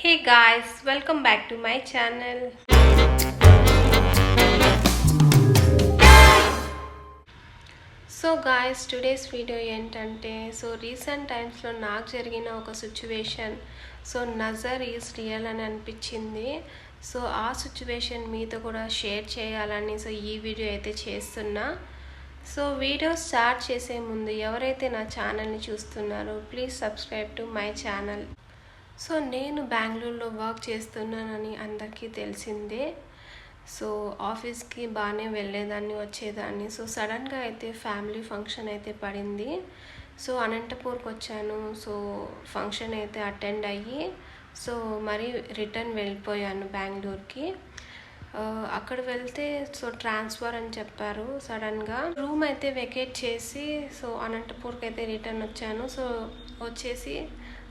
Hey guys welcome back to my channel so guys today's video ఏంటంటే so recent టైమ్స్లో నాకు జరిగిన ఒక సిచ్యువేషన్ సో నజర్ ఈజ్ రియల్ అని అనిపించింది. సో ఆ సిచ్యువేషన్ మీతో కూడా షేర్ చేయాలని సో ఈ వీడియో అయితే చేస్తున్నా. సో వీడియో స్టార్ట్ చేసే ముందు ఎవరైతే నా ఛానల్ని చూస్తున్నారో please subscribe to my channel so నేను బెంగళూరులో వర్క్ చేస్తున్నానని అందరికీ తెలిసిందే. సో ఆఫీస్కి బాగానే వెళ్ళేదాన్ని వచ్చేదాన్ని. సో సడన్గా అయితే ఫ్యామిలీ ఫంక్షన్ అయితే పడింది. సో అనంతపూర్కి వచ్చాను. సో ఫంక్షన్ అయితే అటెండ్ అయ్యి సో మరి రిటర్న్ వెళ్ళిపోయాను బెంగళూరుకి. అక్కడ వెళ్తే సో ట్రాన్స్ఫర్ అని చెప్పారు సడన్గా రూమ్ అయితే వెకేట్ చేసి సో అనంతపూర్కి అయితే రిటర్న్ వచ్చాను. సో వచ్చేసి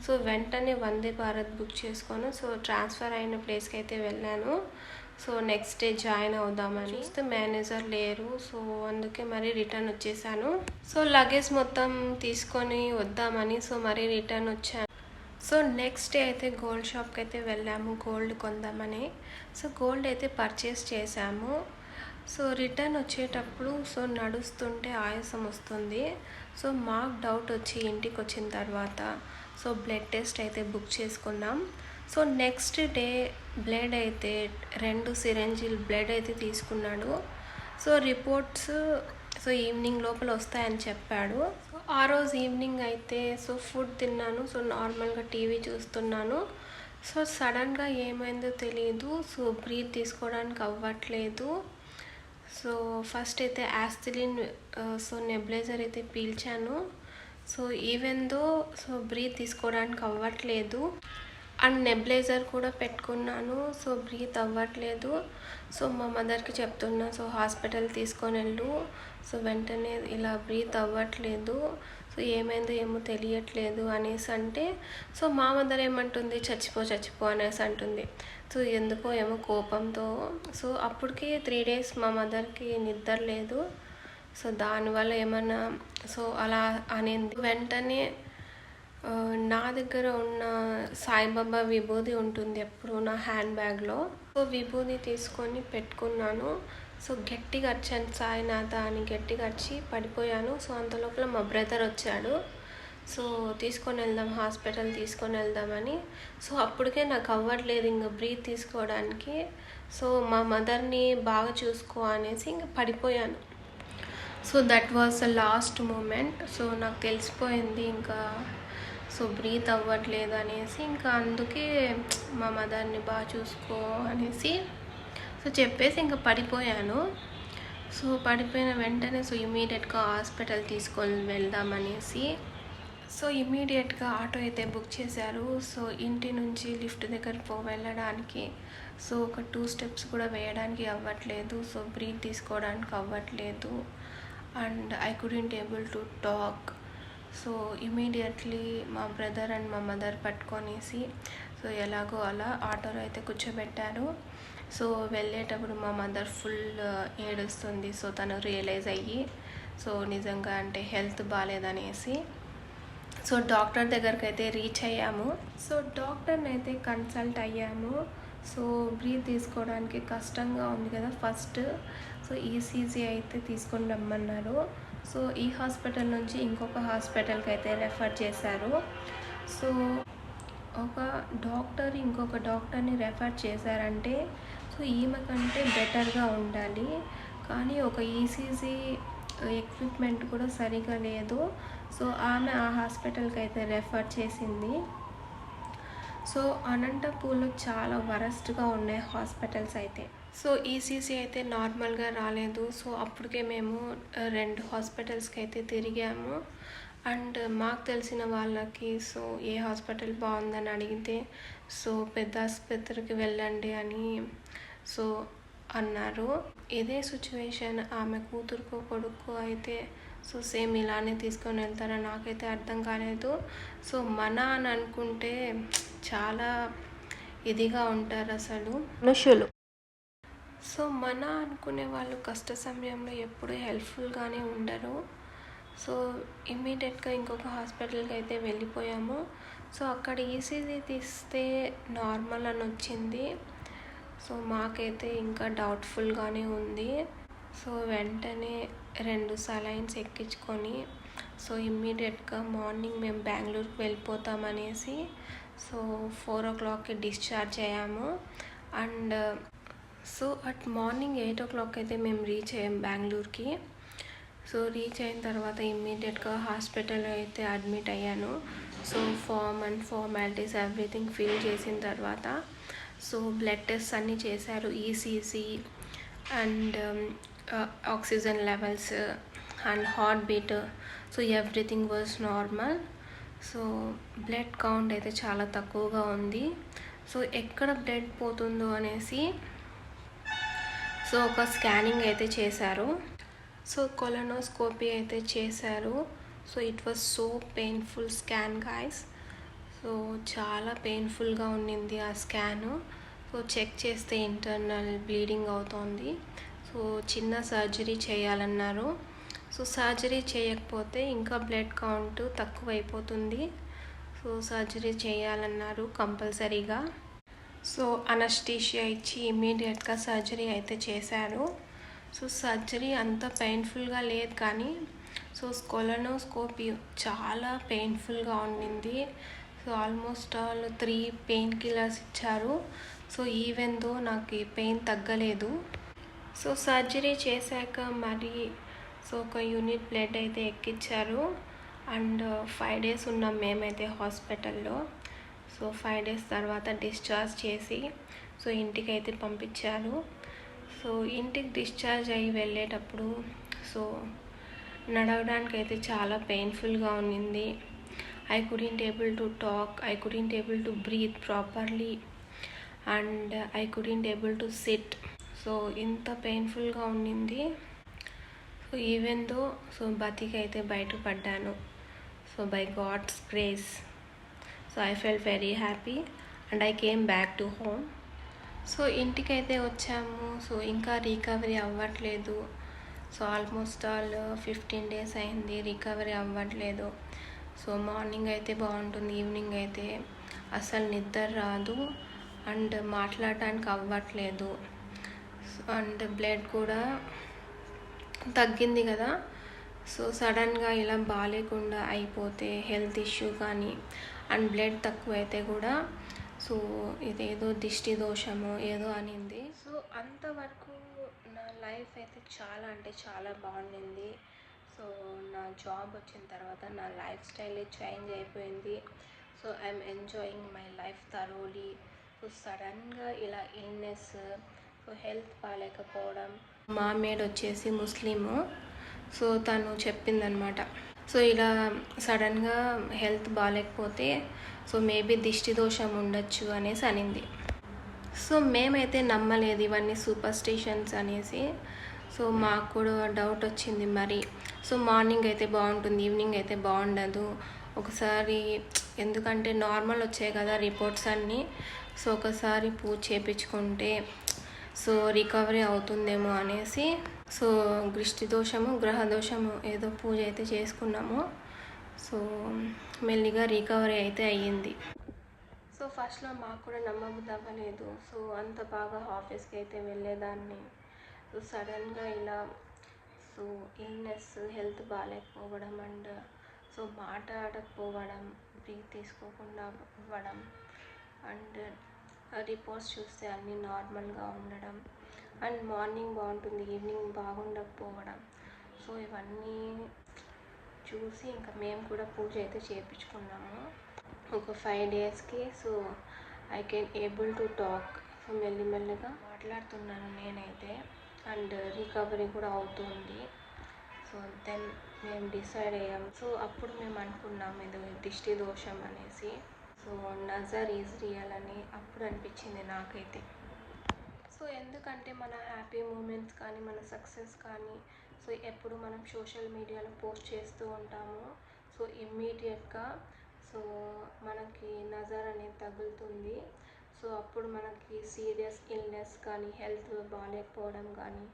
సో వెంటనే వందే భారత్ బుక్ చేసుకొని సో ట్రాన్స్ఫర్ అయిన ప్లేస్కి అయితే వెళ్ళాను. సో నెక్స్ట్ డే జాయిన్ అవుదామని. చూస్తే మేనేజర్ లేరు. సో అందుకే మరి రిటర్న్ వచ్చేసాను. సో లగేజ్ మొత్తం తీసుకొని వద్దామని సో మరి రిటర్న్ వచ్చాను. సో నెక్స్ట్ డే అయితే గోల్డ్ షాప్కి అయితే వెళ్ళాము గోల్డ్ కొందామని. సో గోల్డ్ అయితే పర్చేస్ చేశాము. సో రిటర్న్ వచ్చేటప్పుడు సో నడుస్తుంటే ఆయాసం వస్తుంది. సో మాకు డౌట్ వచ్చి ఇంటికి వచ్చిన తర్వాత. సో బ్లడ్ టెస్ట్ అయితే బుక్ చేసుకున్నాం. సో నెక్స్ట్ డే బ్లడ్ అయితే రెండు సిరంజిల్ బ్లడ్ అయితే తీసుకున్నాడు. సో రిపోర్ట్స్ సో ఈవినింగ్ లోపల వస్తాయని చెప్పాడు. సో ఆ రోజు ఈవినింగ్ అయితే సో ఫుడ్ తిన్నాను. సో నార్మల్గా టీవీ చూస్తున్నాను. సో సడన్గా ఏమైందో తెలియదు సో బ్రీత్ తీసుకోవడానికి అవ్వట్లేదు. సో ఫస్ట్ అయితే యాస్తిలిన్ సో నెబ్లైజర్ అయితే పీల్చాను. So even though so breath తీసుకోవడానికి అవ్వట్లేదు. అండ్ నెబ్లైజర్ కూడా పెట్టుకున్నాను సో బ్రీత్ అవ్వట్లేదు. సో మా మదర్కి చెప్తున్నా సో హాస్పిటల్ తీసుకొని వెళ్ళు. సో వెంటనే ఇలా బ్రీత్ అవ్వట్లేదు. సో ఏమైందో ఏమో తెలియట్లేదు అనేసి అంటే సో మా మదర్ ఏమంటుంది చచ్చిపో చచ్చిపో అనేసి అంటుంది. సో ఎందుకో ఏమో కోపంతో సో అప్పటికి త్రీ డేస్ మా మదర్కి నిద్ర లేదు. సో దానివల్ల ఏమన్నా సో అలా అనేది. వెంటనే నా దగ్గర ఉన్న సాయిబాబా విభూది ఉంటుంది ఎప్పుడు నా హ్యాండ్ బ్యాగ్లో. సో విభూది తీసుకొని పెట్టుకున్నాను. సో గట్టిగా వచ్చాను సాయినాథ అని గట్టిగా వచ్చి పడిపోయాను. సో అంత లోపల మా బ్రదర్ వచ్చాడు. సో తీసుకొని వెళ్దాం హాస్పిటల్ తీసుకొని వెళ్దామని. సో అప్పటికే నాకు అవ్వట్లేదు ఇంకా బ్రీత్ తీసుకోవడానికి. సో మా మదర్ని బాగా చూసుకో అనేసి ఇంకా పడిపోయాను. So that was the last moment so నాకు తెలిసిపోయింది ఇంకా. సో బ్రీత్ అవ్వట్లేదు అనేసి ఇంకా అందుకే మా మదర్ని బాగా చూసుకో అనేసి. సో చెప్పేసి ఇంకా పడిపోయాను. సో పడిపోయిన వెంటనే సో ఇమీడియట్గా హాస్పిటల్ తీసుకొని వెళ్దామనేసి సో ఇమీడియట్గా ఆటో అయితే బుక్ చేశారు. సో ఇంటి నుంచి లిఫ్ట్ దగ్గర పో వెళ్ళడానికి. సో ఒక టూ స్టెప్స్ కూడా వేయడానికి అవ్వట్లేదు. సో బ్రీత్ తీసుకోవడానికి అవ్వట్లేదు. And I couldn't able to talk. So immediately మా బ్రదర్ అండ్ మా మదర్ పట్టుకొనేసి సో ఎలాగో అలా ఆటోలో అయితే కూర్చోబెట్టారు. సో వెళ్ళేటప్పుడు మా మదర్ ఫుల్ ఏడుస్తుంది. సో తను రియలైజ్ అయ్యి సో నిజంగా అంటే హెల్త్ బాగాలేదనేసి సో డాక్టర్ దగ్గరికి అయితే రీచ్ అయ్యాము. సో డాక్టర్ని అయితే కన్సల్ట్ అయ్యాము. సో బ్రీత్ తీసుకోవడానికి కష్టంగా ఉంది కదా ఫస్ట్. సో ఈసీజీ అయితే తీసుకొని రమ్మన్నారు. సో ఈ హాస్పిటల్ నుంచి ఇంకొక హాస్పిటల్కి అయితే రెఫర్ చేశారు. సో ఒక డాక్టర్ ఇంకొక డాక్టర్ని రెఫర్ చేశారంటే సో ఈమె కంటే బెటర్గా ఉండాలి. కానీ ఒక ఈసీజీ ఎక్విప్మెంట్ కూడా సరిగా లేదు. సో ఆమె ఆ హాస్పిటల్కి అయితే రెఫర్ చేసింది. సో అనంతపూర్లో చాలా వరస్ట్గా ఉన్నాయి హాస్పిటల్స్ అయితే. సో ఈసీసీ అయితే నార్మల్గా రాలేదు. సో అప్పటికే మేము రెండు హాస్పిటల్స్కి అయితే తిరిగాము. అండ్ మాకు తెలిసిన వాళ్ళకి సో ఏ హాస్పిటల్ బాగుందని అడిగితే సో పెద్ద ఆసుపత్రికి వెళ్ళండి అని సో అన్నారు. ఇదే సిచ్యువేషన్ ఆమె కూతురుకో కొడుకు అయితే సో సేమ్ ఇలానే తీసుకొని వెళ్తారని నాకైతే అర్థం కాలేదు. సో మన అని అనుకుంటే చాలా ఇదిగా ఉంటారు అసలు. మనుషులు సో మన అనుకునే వాళ్ళు కష్ట సమయంలో ఎప్పుడు హెల్ప్ఫుల్గానే ఉండరు. సో ఇమ్మీడియట్గా ఇంకొక హాస్పిటల్కి అయితే వెళ్ళిపోయాము. సో అక్కడ ఈసీజీ తీస్తే నార్మల్ అని వచ్చింది. సో మాకైతే ఇంకా డౌట్ఫుల్గానే ఉంది. సో వెంటనే రెండు సలైన్స్ ఎక్కించుకొని సో ఇమ్మీడియట్గా మార్నింగ్ మేము బెంగళూరుకి వెళ్ళిపోతామనేసి సో ఫోర్ ఓ క్లాక్కి డిశ్చార్జ్ అయ్యాము. And so at morning eight o'clock అయితే మేము రీచ్ అయ్యాం బెంగళూరుకి. సో రీచ్ అయిన తర్వాత ఇమ్మీడియట్గా హాస్పిటల్లో అయితే అడ్మిట్ అయ్యాను. So form and formalities everything fill చేసిన తర్వాత సో బ్లడ్ టెస్ట్ అన్నీ చేశారు ECG and um, oxygen levels and heartbeat. So everything was normal. So blood count అయితే చాలా తక్కువగా ఉంది. సో ఎక్కడ బ్లడ్ పోతుందో అనేసి సో ఒక స్కానింగ్ అయితే చేశారు. సో కొలనోస్కోపీ అయితే చేశారు. So it was so painful scan guys. So చాలా పెయిన్ఫుల్గా ఉండింది ఆ స్కాను. సో చెక్ చేస్తే ఇంటర్నల్ బ్లీడింగ్ అవుతోంది. సో చిన్న సర్జరీ చేయాలన్నారు. సో సర్జరీ చేయకపోతే ఇంకా బ్లడ్ కౌంట్ తక్కువైపోతుంది. సో సర్జరీ చేయాలన్నారు కంపల్సరీగా. సో అనస్టీషియా ఇచ్చి ఇమీడియట్గా సర్జరీ అయితే చేశారు. సో సర్జరీ అంత పెయిన్ఫుల్గా లేదు కానీ సో స్కోలనోస్కోపీ చాలా పెయిన్ఫుల్గా ఉండింది. So almost all three painkillers ఇచ్చారు. సో ఈవెన్ దో నాకు ఈ పెయిన్ తగ్గలేదు. సో సర్జరీ చేశాక మరి సో ఒక యూనిట్ బ్లడ్ అయితే ఎక్కించారు అండ్ ఫైవ్ డేస్ ఉన్నాం మేమైతే హాస్పిటల్లో. సో ఫైవ్ డేస్ తర్వాత డిశ్చార్జ్ చేసి సో ఇంటికి అయితే పంపించారు. సో ఇంటికి డిశ్చార్జ్ అయ్యి వెళ్ళేటప్పుడు సో నడవడానికి అయితే చాలా పెయిన్ఫుల్గా ఉన్నింది. I couldn't able to talk I couldn't able to breathe properly and I couldn't able to sit so ఇంత పెయిన్ఫుల్గా ఉండింది సో ఈవెన్ దో సో బతికి అయితే బయటపడ్డాను. So by God's grace so I fell very happy and I came back to home so ఇంటికైతే వచ్చాము. So ఇంకా recovery అవ్వట్లేదు. So almost all fifteen days అయింది రికవరీ అవ్వట్లేదు. సో మార్నింగ్ అయితే బాగుంటుంది ఈవినింగ్ అయితే అసలు నిద్ర రాదు అండ్ మాట్లాడటానికి అవ్వట్లేదు. అండ్ బ్లడ్ కూడా తగ్గింది కదా. సో సడన్గా ఇలా బాగాలేకుండా అయిపోతే హెల్త్ ఇష్యూ కానీ అండ్ బ్లడ్ తక్కువ అయితే కూడా సో ఇదేదో దిష్టి దోషము ఏదో అనింది. సో అంతవరకు నా లైఫ్ అయితే చాలా అంటే చాలా బాగుండింది. సో నా జాబ్ వచ్చిన తర్వాత నా లైఫ్ స్టైల్ చేంజ్ అయిపోయింది. So I'm enjoying my life thoroughly so సడన్గా ఇలా ఇల్నెస్ సో హెల్త్ బాగాలేకపోవడం మా మేడ్ వచ్చేసి ముస్లిము. సో తను చెప్పిందనమాట సో ఇలా సడన్గా హెల్త్ బాగాలేకపోతే సో మేబీ దిష్టి దోషం ఉండొచ్చు అనేసి అనింది. సో మేమైతే నమ్మలేదు ఇవన్నీ సూపర్ స్టిషన్స్ అనేసి. సో మాకు కూడా డౌట్ వచ్చింది మరి. సో మార్నింగ్ అయితే బాగుంటుంది ఈవినింగ్ అయితే బాగుండదు. ఒకసారి ఎందుకంటే నార్మల్ వచ్చాయి కదా రిపోర్ట్స్ అన్నీ. సో ఒకసారి పూజ చేయించుకుంటే సో రికవరీ అవుతుందేమో అనేసి సో దృష్టి దోషము గ్రహ దోషము ఏదో పూజ అయితే చేసుకున్నాము. సో మెల్లిగా రికవరీ అయితే అయ్యింది. సో ఫస్ట్లో మాకు కూడా నమ్మబుద్ధి అవ్వలేదు. సో అంత బాగా ఆఫీస్కి అయితే వెళ్ళేదాన్ని. సో సడన్గా ఇలా సో ఇల్నెస్ హెల్త్ బాగాలేకపోవడం అండ్ సో మాట ఆడకపోవడం బ్రీత్ తీసుకోకుండా ఇవ్వడం అండ్ రిపోర్ట్స్ చూస్తే అన్నీ నార్మల్గా ఉండడం. అండ్ మార్నింగ్ బాగుంటుంది ఈవినింగ్ బాగుండకపోవడం. సో ఇవన్నీ చూసి ఇంకా మేము కూడా పూజ అయితే చేయించుకున్నాము ఒక ఫైవ్ డేస్కి so I can able to talk so మెల్లిమెల్లిగా మాట్లాడుతున్నాను నేనైతే. అండ్ రికవరీ కూడా అవుతుంది. సో దెన్ మేము డిసైడ్ అయ్యాం సో అప్పుడు మేము అనుకున్నాం ఇది దిష్టి దోషం అనేసి. సో నజర్ ఈజ్ రియల్ అని అప్పుడు అనిపించింది నాకైతే. సో ఎందుకంటే మన హ్యాపీ మూమెంట్స్ కానీ మన సక్సెస్ కానీ సో ఎప్పుడు మనం సోషల్ మీడియాలో పోస్ట్ చేస్తూ ఉంటాము. సో ఇమ్మీడియట్గా సో మనకి నజర్ అనేది తగులుతుంది. సో అప్పుడు మనకి సీరియస్ ఇల్నెస్ కానీ హెల్త్ బాగాలేకపోవడం కానీ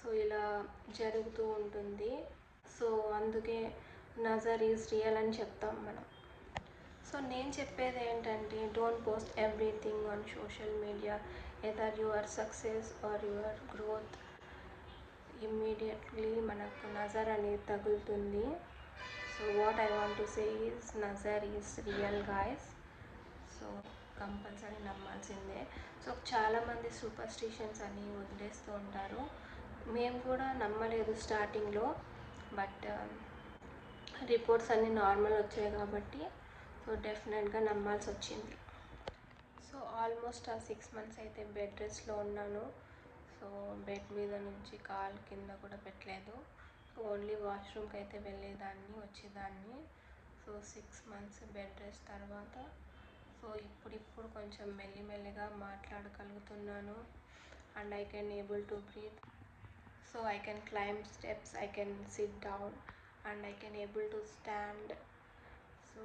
సో ఇలా జరుగుతూ ఉంటుంది. సో అందుకే నజర్ ఈజ్ రియల్ అని చెప్తాం మనం. సో నేను చెప్పేది ఏంటంటే don't post everything on social media either your success or your growth immediately మనకు నజర్ అనేది తగులుతుంది. So what I want to say is Nazar is real guys so compulsory నమ్మాల్సిందే. So చాలామంది సూపర్ స్టిషన్స్ అని వదిలేస్తూ ఉంటారు. మేము కూడా నమ్మలేదు స్టార్టింగ్లో బట్ రిపోర్ట్స్ అన్నీ నార్మల్ వచ్చాయి కాబట్టి సో డెఫినెట్గా నమ్మాల్సి వచ్చింది. సో ఆల్మోస్ట్ ఆ సిక్స్ మంత్స్ అయితే బెడ్ రెస్ట్లో ఉన్నాను. సో బెడ్ మీద నుంచి కాల్ కింద కూడా పెట్టలేదు. ఓన్లీ వాష్రూమ్కి అయితే వెళ్ళేదాన్ని వచ్చేదాన్ని. So six months bed rest తర్వాత సో ఇప్పుడిప్పుడు కొంచెం మెల్లిమెల్లిగా మాట్లాడగలుగుతున్నాను. And I can able to breathe. So I can climb steps I can sit down. And I can able to stand. So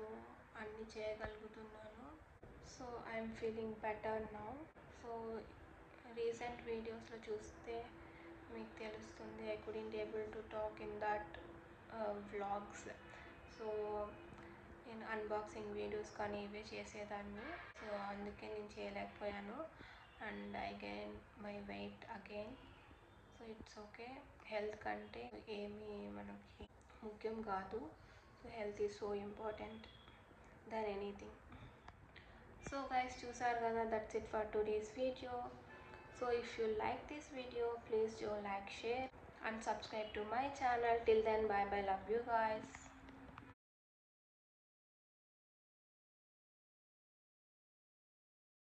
అన్నీ చేయగలుగుతున్నాను. So I'm feeling better now so recent వీడియోస్లో చూస్తే మీకు తెలుస్తుంది I couldn't able to talk in that vlogs so నేను unboxing videos కానీ ఇవే చేసేదాన్ని. సో అందుకే నేను చేయలేకపోయాను. And I gain my weight again so it's okay health కంటే ఏమీ మనకి ముఖ్యం కాదు. So health is so important than anything. So guys choose argana that's it for today's video. So if you like this video please do like share and subscribe to my channel. Till then bye bye love you guys.